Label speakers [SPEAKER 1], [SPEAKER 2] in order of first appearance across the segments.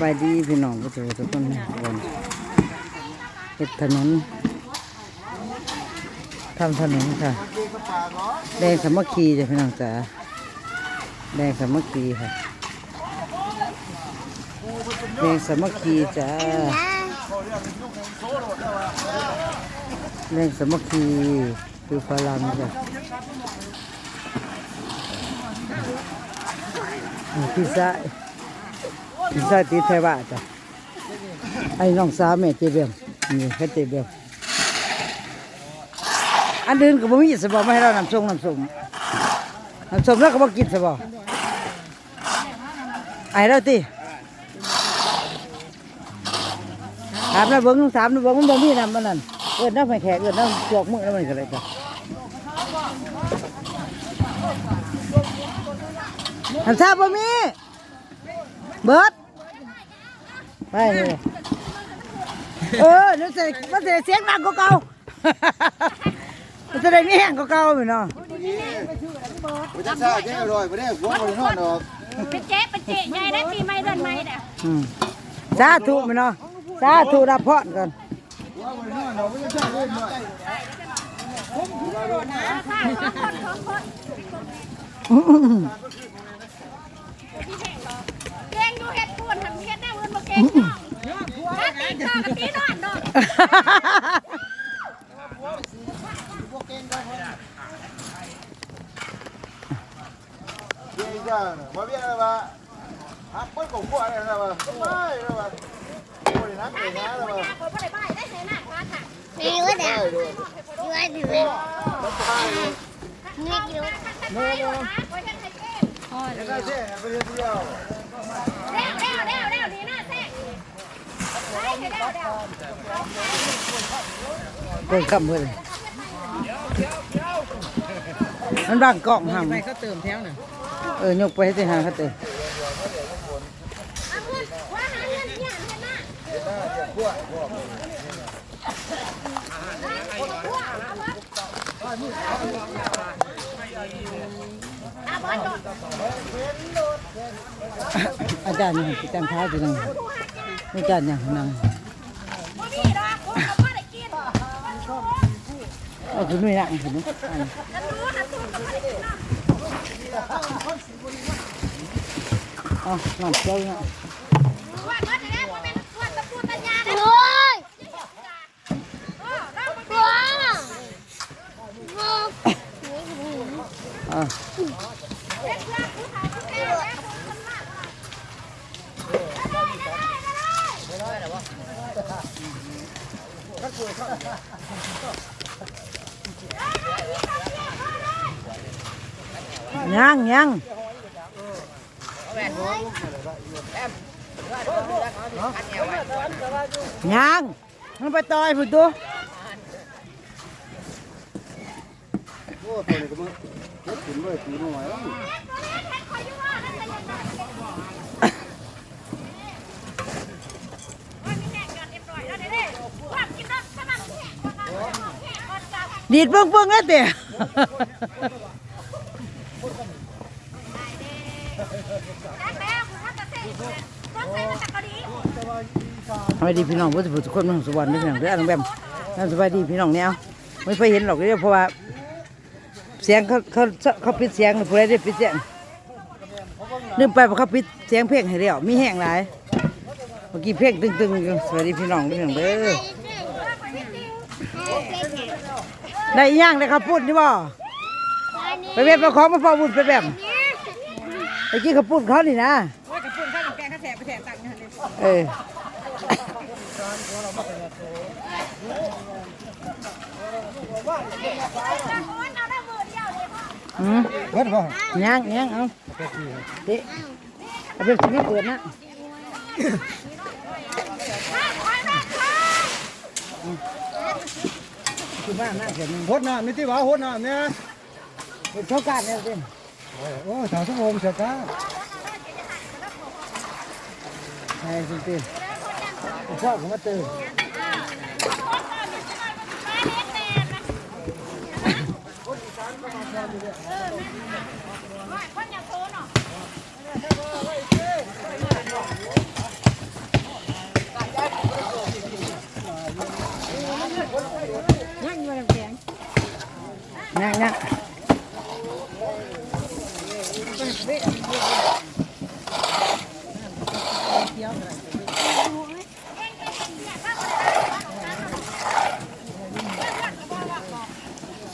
[SPEAKER 1] บายดีพี่น้องผู้ชมทุกคนบนเฮ็ดถนนทำถนนค่ะ แดงสามัคคีจ้ะพี่น้องจ๋าแดงสามัคคีค่ะแดงสามัคคีจ้าแดงสามัคคีคือพลังจ้ะนี่พี่าย พี่ชายตีไทยบ้าจ้ะไอ้น้องสาวแม่เจเบียมนี่แค่เจเบียมอันเดินก็บ่มีสบอไม่ให้เรานำส้มน้ำส้มนำส้มแล้วก็บ่กินสบอไอ้เราติถามนะเบิ้งถามนะเบิ้งมันบ่มีน้ำมันนั่นเอิ้นน้ำให้แขกเอิ้นน้ำจอกมือแล้วมันก็เลยจ้ะน้ำชาบ่มีเบิด ไปนี่เออนึกใส่มันจะเสียงดังกว่าเก่ามันจะได้ไม่แห้งกว่าเก่าไหมเนาะ
[SPEAKER 2] ไปจัดซ่าแจ้งอร่อยไปได้หัวบริโนอนดอก
[SPEAKER 3] เป็นเจ๊เป็นเจ๊ใหญ่ได้ปีใหม่เดือนใหม่เด้อ
[SPEAKER 1] อืมสาธุไหมเนาะสาธุรับพรกัน
[SPEAKER 2] หัวบริโนอนดอกไม่ใช่เล่นหน่อย
[SPEAKER 3] ค่ะสองคนสองคน
[SPEAKER 1] อื้อหือ
[SPEAKER 3] เก่งดูเฮ็ดพูนทำเฮ็ดหน้าเงินบ่เก่ง จ้ากับตีนอนเนาะ
[SPEAKER 2] เยี่ยจ้ามาเบี้ยอะไรวะฮักเปิ้ลของพวกอะไรนะวะไม่นะวะบรินักเลยนะนะวะ
[SPEAKER 3] คนบ่ได้บ่ายได้ใส่หน้าฟ้าค่ะ
[SPEAKER 4] ไม่รู้แต่
[SPEAKER 2] ได้เลย
[SPEAKER 4] รู้ว่าถือ
[SPEAKER 2] ได้เลย
[SPEAKER 4] ไม่รู้
[SPEAKER 3] เนาะอยู่นะบ่เฮ็ดให้เก่ง
[SPEAKER 2] ยังได้แจ้งไปเรียนเดียว
[SPEAKER 3] แล้วแล้วแล้วแล้วนี่หน้าแท้ได้แล้วแล้ว
[SPEAKER 1] เพิ่นคำเพิ่นมันบางกล่องห่ำ
[SPEAKER 5] ไปเขาเติมแถวน่ะ
[SPEAKER 1] เออยกไปให้ที่หางเขาเตะ
[SPEAKER 3] เอาเงินว่าหาเงินเนี่ยเห็นหน้าอาบ่จบ
[SPEAKER 1] อาจารย์ยังอาจารย์ท้าอยู่นั่งอาจารย์ยังนั่ ง
[SPEAKER 3] บ่มีดอกผมก็บ่ได้กินบ่มีของ
[SPEAKER 1] เอาคือนุ่ยนั่งคือนุ่ยอัน
[SPEAKER 3] ฉันรู้นะสู้ก็บ่ได้กินเนาะ
[SPEAKER 1] เอ๋อน้ำเจ้าเนาะ
[SPEAKER 3] ว่าเบิดแล้วบ่แม่นว่าตะปูตะยาเด้อ
[SPEAKER 4] โอ้ย
[SPEAKER 3] เออเราบ่
[SPEAKER 4] ว้า
[SPEAKER 1] อ่า
[SPEAKER 3] เฮ็ดเพื่อผู้เฒ่าผู้แก่แล้วผู้คนมากได้ได้ได้
[SPEAKER 1] ยังยังยังมันไปต่อยผู้ตัว
[SPEAKER 2] โอ้ตัวนี้ก็มึงรถขึ้นเลยปีหน่อยแล้ว
[SPEAKER 1] ดีดเบิ่งเบิ่งแล้วเตะสวัสดีพี่น้องผู้สุทุกคนเมืองสุวรรณพี่น้องเด้อน้องแบมน้ำสบายดีพี่น้องเนี่ยไม่เคยเห็นหรอกเด้อเพราะว่าเสียงเขาเขาเขาปิดเสียงผู้ใดได้ปิดเสียงลืมไปว่าเขาปิดเสียงเพลงให้แล้วมีแห้งหลายเมื่อกี้เพลงตึงๆสวัสดีพี่น้องพี่น้องเด้อ ได้อีหย่างเลยครับพูดนี่บ่ไปเว็บมาของมาฟอบุญไปแบบไปกินข้าวปุ้นเขานี่นะ
[SPEAKER 5] โอ้ยกระปุ่นข้าวแกงข้าวแฉะไปแฉะตังค์กันเลย
[SPEAKER 1] เอออืม
[SPEAKER 2] เฮ็ดป่ะ
[SPEAKER 1] ย่างย่างเอาเด็เอาเป็นชีวิตเปิดนะ คือบ้านน่าเสียนึง
[SPEAKER 2] หดน้ำนี่ที่ว่าหดน้ำเนี่ย
[SPEAKER 1] เป็นโชคการเนี่ยเป็น
[SPEAKER 2] โอ้สาวสมองเสียก้า
[SPEAKER 1] ใช่จริงๆชอบผมมาเติมสา ย่าย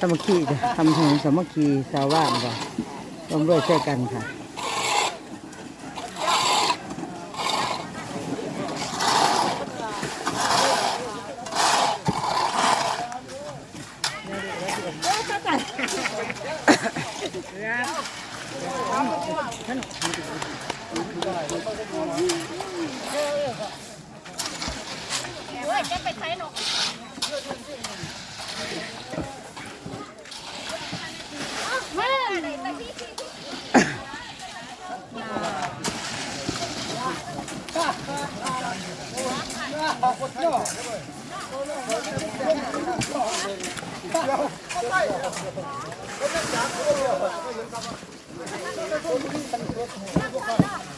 [SPEAKER 1] สมัคคีจ้ะทำถึงสมัคคีสาวบ้านจ้ะร่วมด้วยช่วยกันค่ะ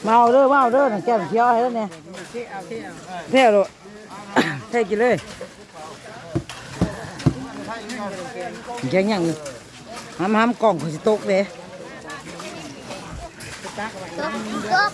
[SPEAKER 3] มาเอาเด้
[SPEAKER 1] อมาเอาเด้อหนังแก้มเคี้ยวให้แล้วเนี่ย
[SPEAKER 5] ที่เที่เอา
[SPEAKER 1] เท่โลยเท่กินเลยแกงยังห้ามห้ามกล่องเขาสิตกเลย
[SPEAKER 4] ยก
[SPEAKER 1] ต
[SPEAKER 5] ก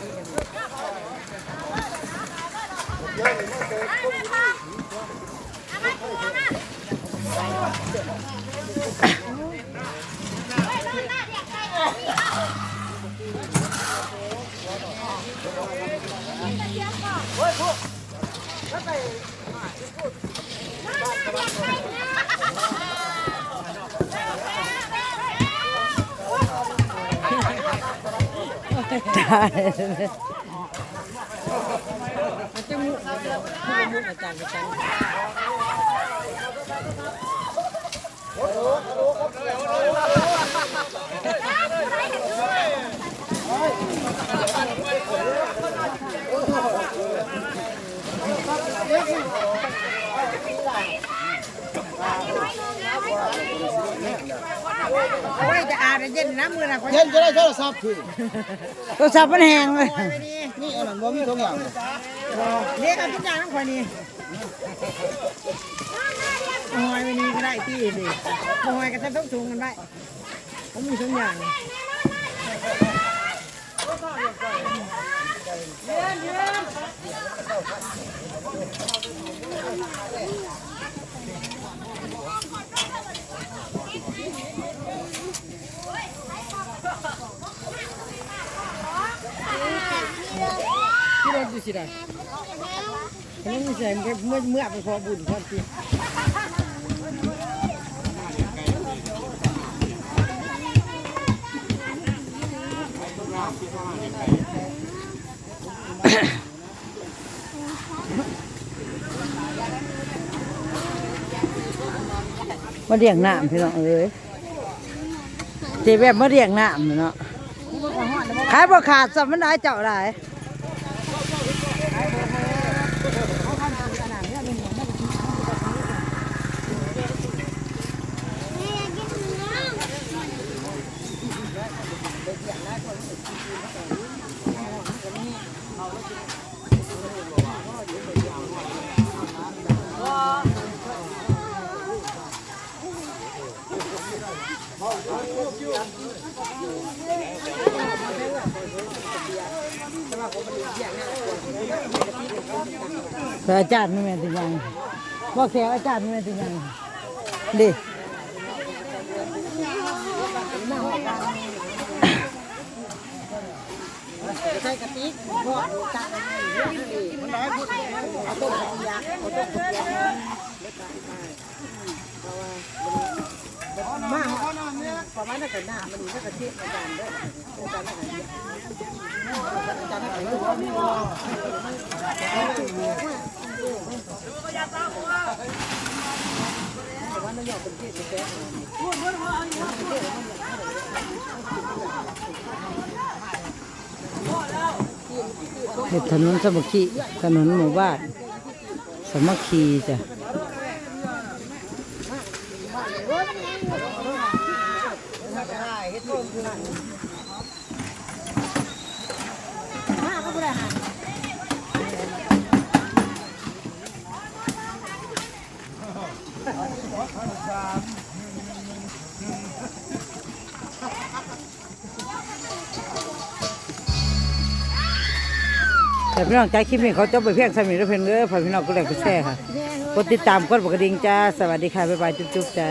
[SPEAKER 5] มันจมูกอาจารย์อาจารย์ โอ้ยจะอาบเย็นน้ำ มือนะคน
[SPEAKER 2] เย็นจะได้โทรศัพท์พี่
[SPEAKER 1] โทรศัพท์มันแห้งเลย
[SPEAKER 2] นี่อันนั้นบ่มีทุกอย่าง
[SPEAKER 5] เรียกกันทุกอย่างทั้งคนนี้หอยวันนี้ก็ได้ที่ดิหอยก็จะต้องสูงกันได้ผมมีทุกอย่างที่รถอยู่ สิได้ขนมมีใส่เมื่อเมื่อไปพอบุญพอที
[SPEAKER 1] มาเรียงน้ำพี่น้องเอ้ยเจ๊แบบมาเรียงน้ำเนาะขายบ่ขาดสัมมันได้เจ้าได้ แต่อาจารย์ไม่แม่นติยังบอกแค่อาจารย์ไม่แม่นติยังดิ
[SPEAKER 5] ใส่กะปิพอจัดมันน้อยพูดเอาต้มกะปิยาเอาต้มกะปิยามา ประมาณนั้นกันหน้ามันนี่ก็เทียบอาจารย์ด้วยอาจารย์อะไรเนี่ยอาจารย์อะไร
[SPEAKER 1] เห็ดถนนสามัคคีถนนหมู่บ้านสามัคคีจ้ะ
[SPEAKER 2] เแต่
[SPEAKER 1] พี่น้องใจคลิปนี้เขาจบไปเพียงสามีแล้วเพียงเด้อฝากพี่น้องก็แลกก็แชร์ค่ะกดติดตามกดปกกระดิ่งจ้า สวัสดีค่ะ บ๊ายบาย จุ๊บๆจ้า